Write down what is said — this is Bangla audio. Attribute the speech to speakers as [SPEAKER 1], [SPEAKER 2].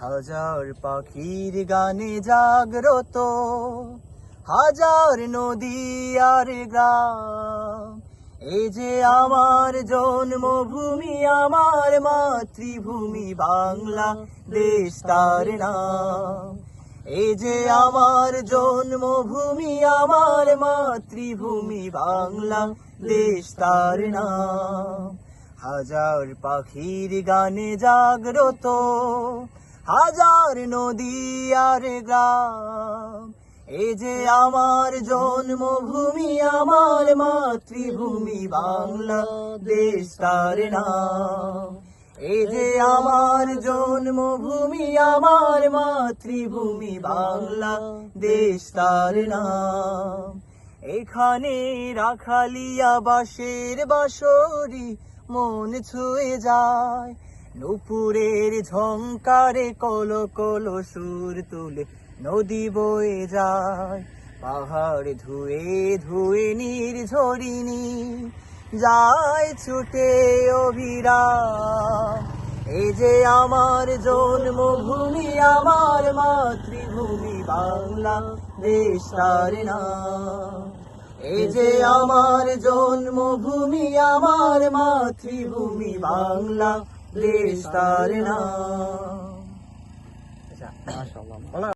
[SPEAKER 1] হাজার পাখির গানে জাগ্রত, হাজার নদী আর গ্রাম। এই যে আমার জন্মভূমি, আমার মাতৃভূমি বাংলা দেশ তার নাম। এই যে আমার জন্মভূমি, আমার মাতৃভূমি বাংলা দেশ তার নাম। হাজার পাখির গানে জাগ্রত, হাজার নদী আর গ্রাম। এ যে আমার জন্মভূমি, আমার মাতৃভূমি বাংলা দেশ তার নাম। এই যে আমার জন্মভূমি, আমার মাতৃভূমি বাংলা দেশ তার নাম। এখানে রাখালিয়া বাসের বাসরি মন ছুঁয়ে যায়। নুপুরের ঝংকারে কল কল সুর তুলে নদী বয়ে যায়। পাহাড় ধুয়ে ধুয়ে নির্ঝরিণী যায় ছুটে অভিরাম। এই যে আমার জন্মভূমি, আমার মাতৃভূমি বাংলা দেশ নাম। এই যে আমার জন্মভূমি আমার মাতৃভূমি বাংলা দেশ তার নাম।